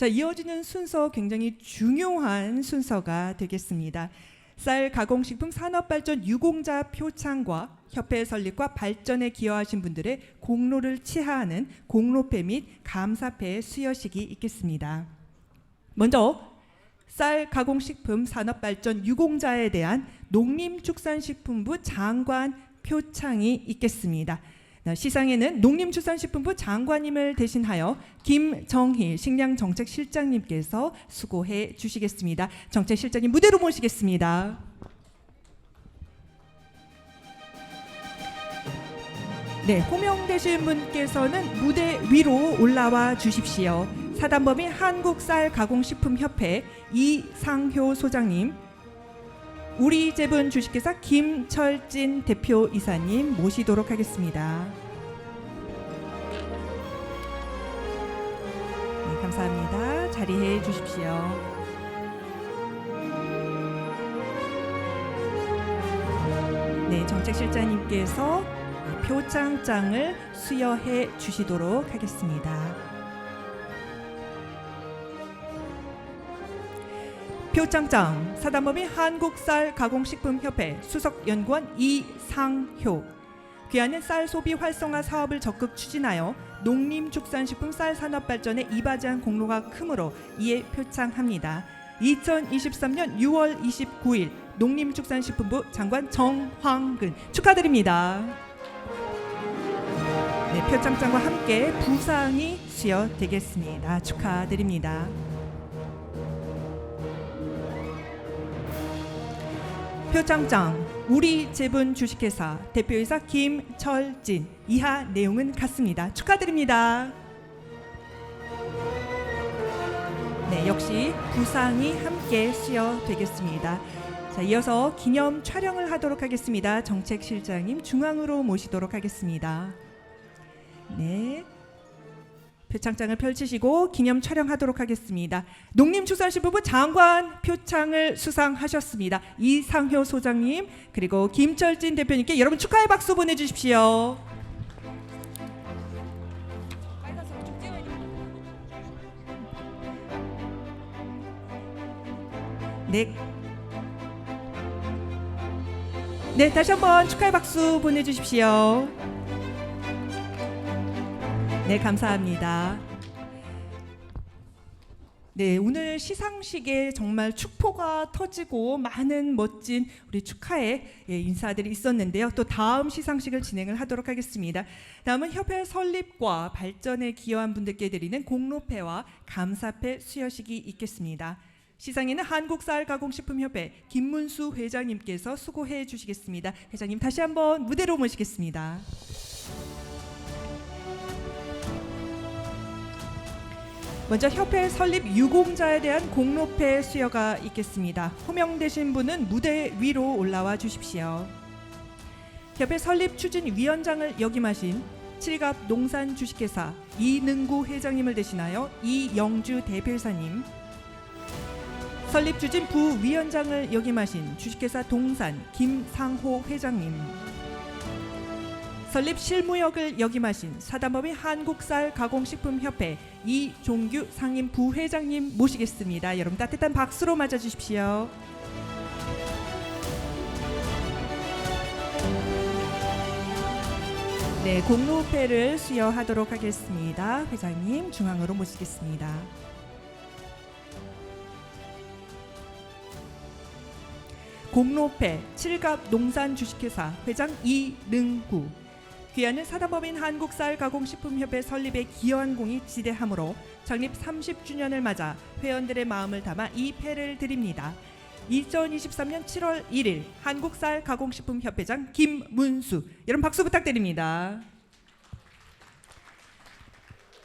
자, 이어지는 순서 굉장히 중요한 순서가 되겠습니다. 쌀 가공식품 산업발전 유공자 표창과 협회 설립과 발전에 기여하신 분들의 공로를 치하하는 공로패 및 감사패 수여식이 있겠습니다. 먼저 쌀 가공식품 산업발전 유공자에 대한 농림축산식품부 장관 표창이 있겠습니다. 네, 시상에는 농림축산식품부 장관님을 대신하여 김정희 식량정책실장님께서 수고해 주시겠습니다. 정책실장님 무대로 모시겠습니다. 네, 호명되신 분께서는 무대 위로 올라와 주십시오. 사단법인 한국쌀가공식품협회 이상효 소장님, 우리 제분 주식회사 김철진 대표 이사님 모시도록 하겠습니다. 네, 감사합니다. 자리해 주십시오. 네, 정책실장님께서 표창장을 수여해 주시도록 하겠습니다. 표창장 사단법인 한국쌀 가공식품협회 수석연구원 이상효 귀하는 쌀 소비 활성화 사업을 적극 추진하여 농림축산식품 쌀 산업 발전에 이바지한 공로가 크므로 이에 표창합니다. 2023년 6월 29일 농림축산식품부 장관 정황근 축하드립니다. 네, 표창장과 함께 부상이 수여되겠습니다. 축하드립니다. 표창장 우리 제분 주식회사 대표이사 김철진 이하 내용은 같습니다. 축하드립니다. 네, 역시 부상이 함께 수여되겠습니다. 자, 이어서 기념 촬영을 하도록 하겠습니다. 정책실장님 중앙으로 모시도록 하겠습니다. 네. 표창장을 펼치시고 기념 촬영하도록 하겠습니다. 농림축산식품부 장관 표창을 수상하셨습니다. 이상효 소장님 그리고 김철진 대표님께 여러분 축하의 박수 보내주십시오. 네. 네, 다시 한번 축하의 박수 보내주십시오. 네, 감사합니다. 네, 오늘 시상식에 정말 축포가 터지고 많은 멋진 우리 축하의 예, 인사들이 있었는데요. 또 다음 시상식을 진행을 하도록 하겠습니다. 다음은 협회 설립과 발전에 기여한 분들께 드리는 공로패와 감사패 수여식이 있겠습니다. 시상에는 한국쌀가공식품협회 김문수 회장님께서 수고해 주시겠습니다. 회장님 다시 한번 무대로 모시겠습니다. 먼저 협회 설립 유공자에 대한 공로패 수여가 있겠습니다. 호명되신 분은 무대 위로 올라와 주십시오. 협회 설립 추진 위원장을 역임하신 칠갑 농산 주식회사 이능구 회장님을 대신하여 이영주 대표이사님, 설립 추진 부위원장을 역임하신 주식회사 동산 김상호 회장님, 설립 실무역을 역임하신 사단법인 한국쌀 가공식품협회 이종규 상임 부회장님 모시겠습니다. 여러분 따뜻한 박수로 맞아주십시오. 네, 공로패를 수여하도록 하겠습니다. 회장님 중앙으로 모시겠습니다. 공로패 칠갑 농산 주식회사 회장 이능구 귀하는 사단법인 한국쌀 가공식품협회 설립에 기여한 공이 지대하므로 창립 30주년을 맞아 회원들의 마음을 담아 이 패를 드립니다. 2023년 7월 1일 한국쌀 가공식품협회장 김문수 여러분 박수 부탁드립니다.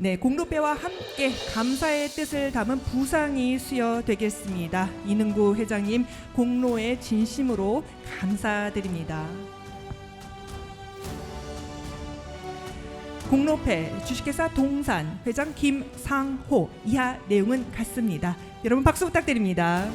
네, 공로배와 함께 감사의 뜻을 담은 부상이 수여되겠습니다. 이능구 회장님 공로에 진심으로 감사드립니다. 공로패 주식회사 동산 회장 김상호 이하 내용은 같습니다. 여러분 박수 부탁드립니다.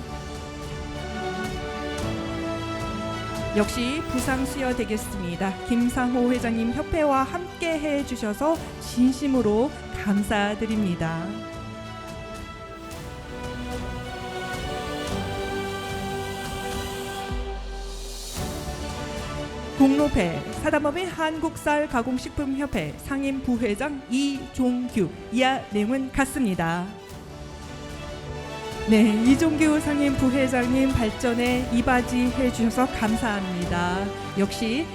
역시 부상수여 되겠습니다. 김상호 회장님 협회와 함께 해 주셔서 진심으로 감사드립니다. 공로패 사단법인 한국쌀 가공식품협회 상임 부회장 이종규 이하 내용은 같습니다. 네, 이종규 상임 부회장님 발전에 이바지 해 주셔서 감사합니다. 역시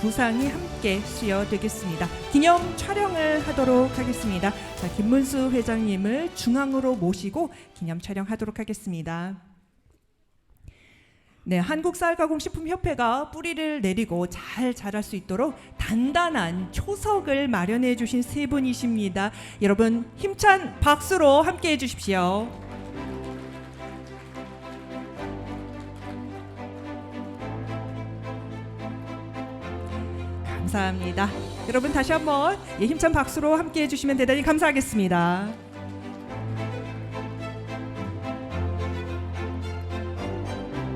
부상이 함께 수여되겠습니다. 기념 촬영을 하도록 하겠습니다. 자, 김문수 회장님을 중앙으로 모시고 기념 촬영하도록 하겠습니다. 네, 한국 쌀가공 식품 협회가 뿌리를 내리고 잘 자랄 수 있도록 단단한 초석을 마련해 주신 세 분이십니다. 여러분 힘찬 박수로 함께 해 주십시오. 감사합니다. 여러분 다시 한번 예, 힘찬 박수로 함께 해 주시면 대단히 감사하겠습니다.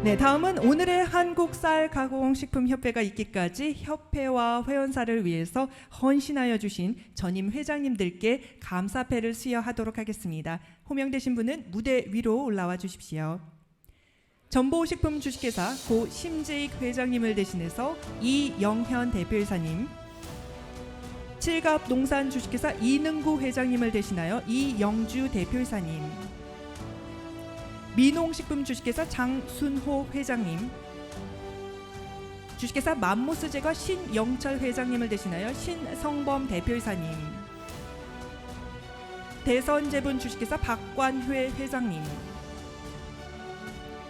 네, 다음은 오늘의 한국쌀 가공식품협회가 있기까지 협회와 회원사를 위해서 헌신하여 주신 전임 회장님들께 감사패를 수여하도록 하겠습니다. 호명되신 분은 무대 위로 올라와 주십시오. 전보식품 주식회사 고 심재익 회장님을 대신해서 이영현 대표이사님, 칠갑 농산 주식회사 이능구 회장님을 대신하여 이영주 대표이사님, 민홍식품 주식회사 장순호 회장님, 주식회사 맘모스 제과 신영철 회장님을 대신하여 신성범 대표이사님, 대선제분 주식회사 박관회 회장님,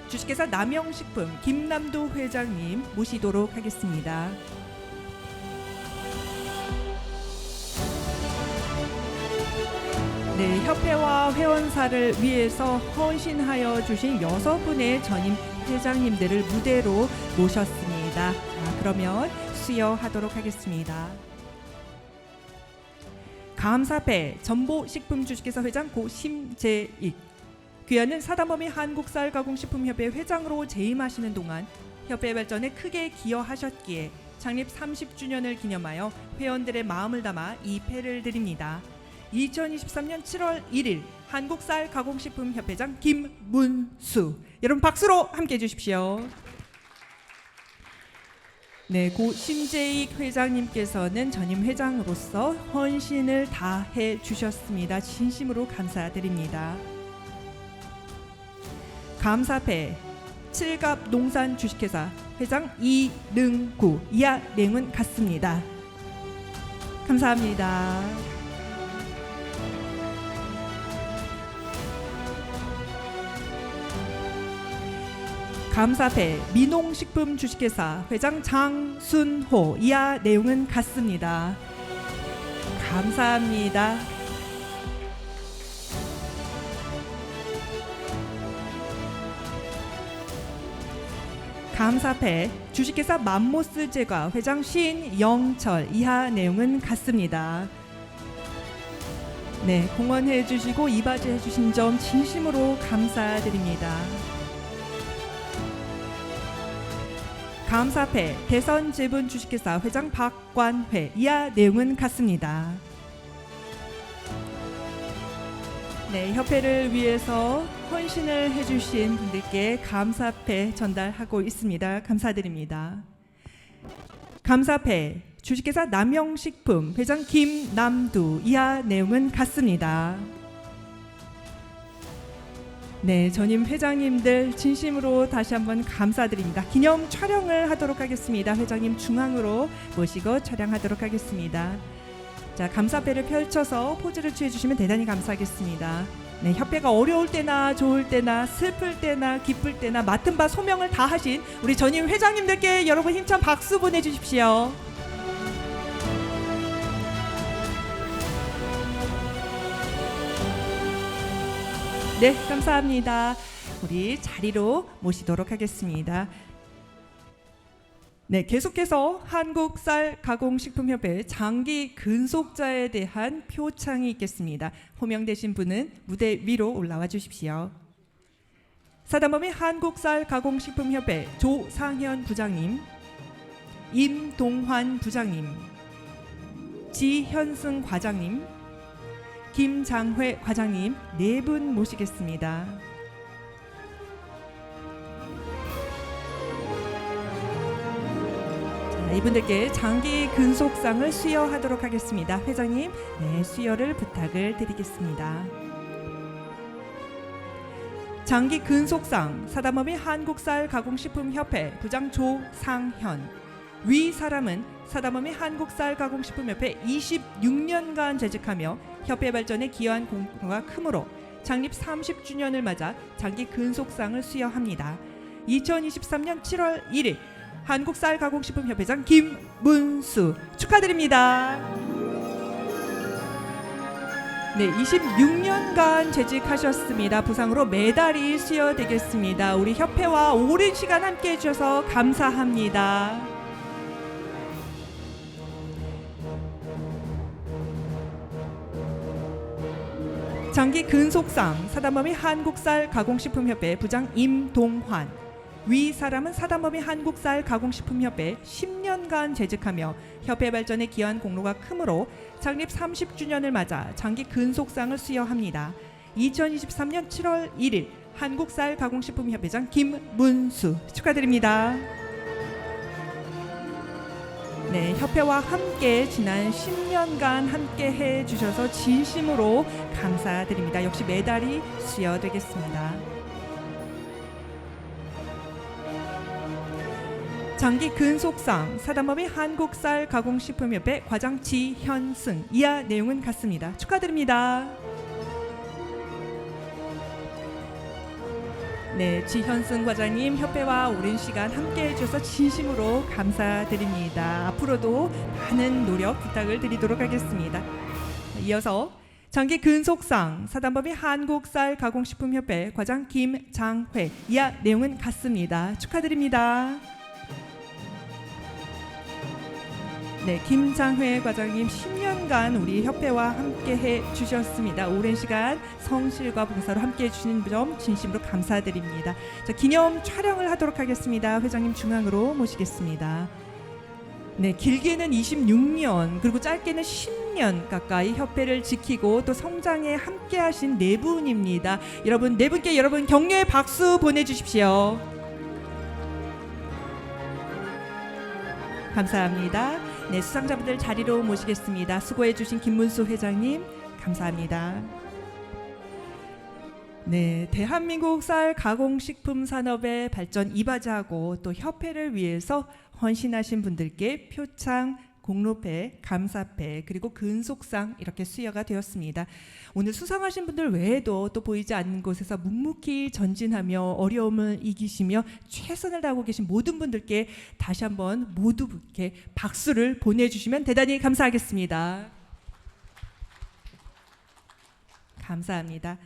주식회사 남영식품 김남도 회장님 모시도록 하겠습니다. 네, 협회와 회원사를 위해서 헌신하여 주신 여섯 분의 전임 회장님들을 무대로 모셨습니다. 자, 그러면 수여하도록 하겠습니다. 감사패 전보식품주식회사 회장 고심재익 귀하는 사단법인 한국쌀가공식품협회 회장으로 재임하시는 동안 협회 발전에 크게 기여하셨기에 창립 30주년을 기념하여 회원들의 마음을 담아 이 패를 드립니다. 2023년 7월 1일 한국쌀 가공식품 협회장 김문수 여러분 박수로 함께 해 주십시오. 네, 고 심재익 회장님께서는 전임 회장으로서 헌신을 다해 주셨습니다. 진심으로 감사드립니다. 감사패 칠갑 농산 주식회사 회장 이능구 이하 내용은 같습니다. 감사합니다. 감사패 민홍식품 주식회사 회장 장순호 이하 내용은 같습니다. 감사합니다. 감사패 주식회사 맘모스 제과 회장 신영철 이하 내용은 같습니다. 네, 공헌해 주시고 이바지 해 주신 점 진심으로 감사드립니다. 감사패 대선 제분 주식회사 회장 박관회 이하 내용은 같습니다. 네, 협회를 위해서 헌신을 해주신 분들께 감사패 전달하고 있습니다. 감사드립니다. 감사패 주식회사 남영식품 회장 김남두 이하 내용은 같습니다. 네, 전임 회장님들 진심으로 다시 한번 감사드립니다. 기념 촬영을 하도록 하겠습니다. 회장님 중앙으로 모시고 촬영하도록 하겠습니다. 자, 감사패를 펼쳐서 포즈를 취해 주시면 대단히 감사하겠습니다. 네, 협회가 어려울 때나 좋을 때나 슬플 때나 기쁠 때나 맡은 바 소명을 다 하신 우리 전임 회장님들께 여러분 힘찬 박수 보내 주십시오. 네, 감사합니다. 우리 자리로 모시도록 하겠습니다. 네, 계속해서 한국쌀 가공식품협회 장기 근속자에 대한 표창이 있겠습니다. 호명되신 분은 무대 위로 올라와 주십시오. 사단법인 한국쌀 가공식품협회 조상현 부장님, 임동환 부장님, 지현승 과장님, 김장회 과장님 네 분 모시겠습니다. 이분들께 장기 근속상을 수여하도록 하겠습니다. 회장님, 네, 수여를 부탁을 드리겠습니다. 장기 근속상 사다머미 한국쌀 가공식품협회 부장 조상현 위 사람은 사다머미 한국쌀 가공식품협회 26년간 재직하며 협회 발전에 기여한 공로가 크므로 창립 30주년을 맞아 장기 근속상을 수여합니다. 2023년 7월 1일 한국 쌀 가공식품 협회장 김문수 축하드립니다. 네, 26년간 재직하셨습니다. 부상으로 메달이 수여되겠습니다. 우리 협회와 오랜 시간 함께 해주셔서 감사합니다. 장기 근속상 사단법인 한국쌀 가공식품협회 부장 임동환 위 사람은 사단법인 한국쌀 가공식품협회 10년간 재직하며 협회 발전에 기여한 공로가 크므로 창립 30주년을 맞아 장기 근속상을 수여합니다. 2023년 7월 1일 한국쌀 가공식품협회장 김문수 축하드립니다. 네, 협회와 함께 지난 10년간 함께 해 주셔서 진심으로 감사드립니다. 역시 메달이 수여되겠습니다. 장기 근속상 사단법인 한국쌀 가공식품협회 과장 지현승 이하 내용은 같습니다. 축하드립니다. 네, 지현승 과장님 협회와 오랜 시간 함께 해주셔서 진심으로 감사드립니다. 앞으로도 많은 노력 부탁을 드리도록 하겠습니다. 이어서 장기 근속상 사단법인 한국쌀 가공식품협회 과장 김장회 이하 내용은 같습니다. 축하드립니다. 네, 김장회 과장님 10년간 우리 협회와 함께 해 주셨습니다. 오랜 시간 성실과 봉사로 함께 해 주신 점 진심으로 감사드립니다. 자, 기념 촬영을 하도록 하겠습니다. 회장님 중앙으로 모시겠습니다. 네, 길게는 26년 그리고 짧게는 10년 가까이 협회를 지키고 또 성장에 함께 하신 네 분입니다. 여러분 네 분께 여러분 격려의 박수 보내 주십시오. 감사합니다. 네, 수상자분들 자리로 모시겠습니다. 수고해 주신 김문수 회장님 감사합니다. 네, 대한민국 쌀 가공 식품 산업의 발전 이바지하고 또 협회를 위해서 헌신하신 분들께 표창, 공로패, 감사패 그리고 근속상 이렇게 수여가 되었습니다. 오늘 수상하신 분들 외에도 또 보이지 않는 곳에서 묵묵히 전진하며 어려움을 이기시며 최선을 다하고 계신 모든 분들께 다시 한번 모두 이렇게 박수를 보내주시면 대단히 감사하겠습니다. 감사합니다.